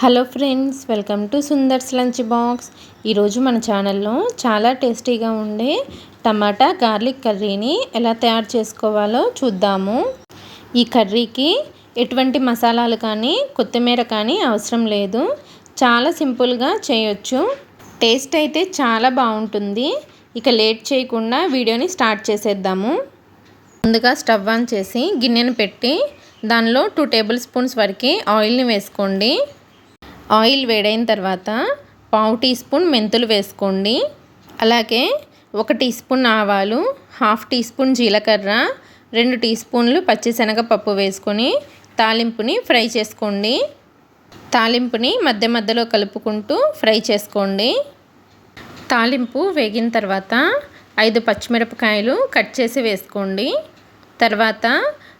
Hello friends welcome to Sundar's lunch box. ఈరోజు మన ఛానల్లో చాలా టేస్టీగా ఉండే టమాటా గార్లిక్ కర్రీని ఎలా తయారు చేసుకోవాలో చూద్దాము. ఈ కర్రీకి ఎటువంటి మసాలాలు కానీ కొత్తిమీర కానీ అవసరం లేదు. చాలా సింపుల్గా చేయొచ్చు. టేస్ట్ అయితే చాలా బాగుంటుంది. ఇక లేట్ చేయకుండా వీడియోని స్టార్ట్ చేసేద్దాము. ముందుగా స్టవ్ ఆన్ చేసి గిన్నెను పెట్టి దానిలో టూ టేబుల్ స్పూన్స్ వరకు ఆయిల్ని వేసుకోండి. ఆయిల్ వేడైన తర్వాత పావు టీ స్పూన్ మెంతులు వేసుకోండి. అలాగే ఒక టీ స్పూన్ ఆవాలు హాఫ్ టీ స్పూన్ జీలకర్ర రెండు టీ స్పూన్లు పచ్చిశనగపప్పు వేసుకొని తాలింపుని ఫ్రై చేసుకోండి. తాలింపుని మధ్య మధ్యలో కలుపుకుంటూ ఫ్రై చేసుకోండి. తాలింపు వేగిన తర్వాత ఐదు పచ్చిమిరపకాయలు కట్ చేసి వేసుకోండి. తర్వాత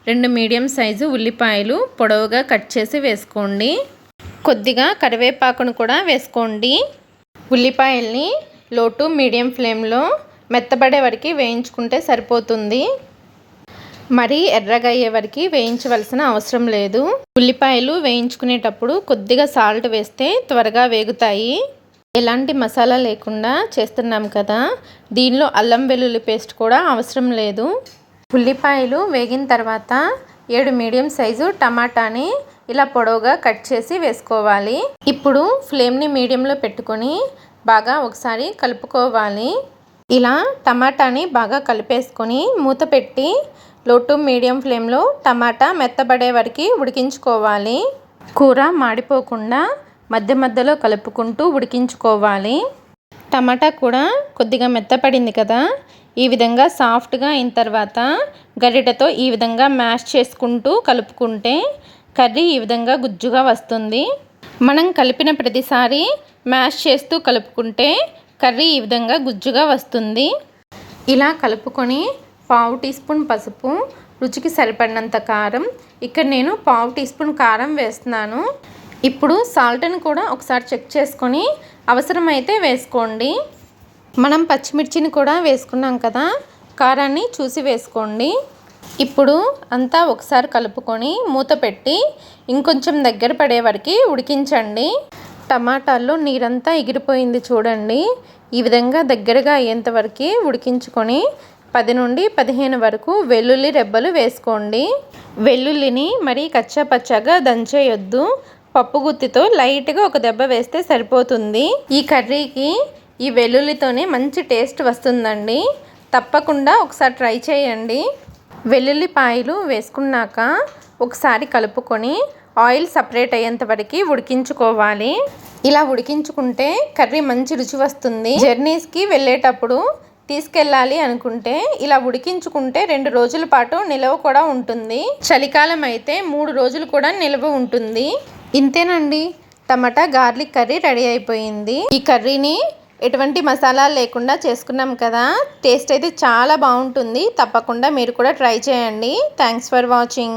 రెండు మీడియం సైజు ఉల్లిపాయలు పొడవుగా కట్ చేసి వేసుకోండి. కొద్దిగా కరివేపాకును కూడా వేసుకోండి. ఉల్లిపాయల్ని లోటు మీడియం ఫ్లేమ్లో మెత్తబడే వరకు వేయించుకుంటే సరిపోతుంది. మరీ ఎర్రగా అయ్యే వరకు వేయించవలసిన అవసరం లేదు. ఉల్లిపాయలు వేయించుకునేటప్పుడు కొద్దిగా సాల్ట్ వేస్తే త్వరగా వేగుతాయి. ఎలాంటి మసాలా లేకుండా చేస్తున్నాం కదా దీనిలో అల్లం వెల్లుల్లి పేస్ట్ కూడా అవసరం లేదు. ఉల్లిపాయలు వేగిన తర్వాత ఏడు మీడియం సైజు టమాటాని ఇలా పొడవుగా కట్ చేసి వేసుకోవాలి. ఇప్పుడు ఫ్లేమ్ని మీడియంలో పెట్టుకొని బాగా ఒకసారి కలుపుకోవాలి. ఇలా టమాటాని బాగా కలిపేసుకొని మూత పెట్టి లో టు మీడియం ఫ్లేమ్లో టమాటా మెత్తబడే వరకు ఉడికించుకోవాలి. కూర మాడిపోకుండా మధ్య మధ్యలో కలుపుకుంటూ ఉడికించుకోవాలి. టమాటా కూడా కొద్దిగా మెత్తపడింది కదా ఈ విధంగా సాఫ్ట్గా అయిన తర్వాత గరిటెతో ఈ విధంగా మ్యాష్ చేసుకుంటూ కలుపుకుంటే కర్రీ ఈ విధంగా గుజ్జుగా వస్తుంది. మనం కలిపిన ప్రతిసారి మ్యాష్ చేస్తూ కలుపుకుంటే కర్రీ ఈ విధంగా గుజ్జుగా వస్తుంది. ఇలా కలుపుకొని పావు టీ స్పూన్ పసుపు రుచికి సరిపడినంత కారం. ఇక్కడ నేను పావు టీ స్పూన్ కారం వేస్తున్నాను. ఇప్పుడు సాల్ట్ని కూడా ఒకసారి చెక్ చేసుకొని అవసరమైతే వేసుకోండి. మనం పచ్చిమిర్చిని కూడా వేసుకున్నాం కదా కారాన్ని చూసి వేసుకోండి. ఇప్పుడు అంతా ఒకసారి కలుపుకొని మూత పెట్టి ఇంకొంచెం దగ్గర పడే వరకు ఉడికించండి. టమాటాల్లో నీరంతా ఎగిరిపోయింది చూడండి. ఈ విధంగా దగ్గరగా అయ్యేంత వరకు ఉడికించుకొని పది నుండి పదిహేను వరకు వెల్లుల్లి రెబ్బలు వేసుకోండి. వెల్లుల్లిని మరీ కచ్చా పచ్చాగా దంచేయొద్దు. పప్పు గుత్తితో లైట్గా ఒక దెబ్బ వేస్తే సరిపోతుంది. ఈ కర్రీకి ఈ వెల్లుల్లితోనే మంచి టేస్ట్ వస్తుందండి. తప్పకుండా ఒకసారి ట్రై చేయండి. వెల్లుల్లిపాయలు వేసుకున్నాక ఒకసారి కలుపుకొని ఆయిల్ సపరేట్ అయ్యేంత వరకు ఉడికించుకోవాలి. ఇలా ఉడికించుకుంటే కర్రీ మంచి రుచి వస్తుంది. జర్నీస్కి వెళ్ళేటప్పుడు తీసుకెళ్ళాలి అనుకుంటే ఇలా ఉడికించుకుంటే రెండు రోజుల పాటు నిలవ కూడా ఉంటుంది. చలికాలం అయితే మూడు రోజులు కూడా నిల్వ ఉంటుంది. ఇంతేనండి. టమాటా గార్లిక్ కర్రీ రెడీ అయిపోయింది. ఈ కర్రీని ఎటువంటి మసాలా లేకుండా చేసుకున్నాం కదా. టేస్ట్ అయితే చాలా బాగుంటుంది. తప్పకుండా మీరు కూడా ట్రై చేయండి. Thanks for watching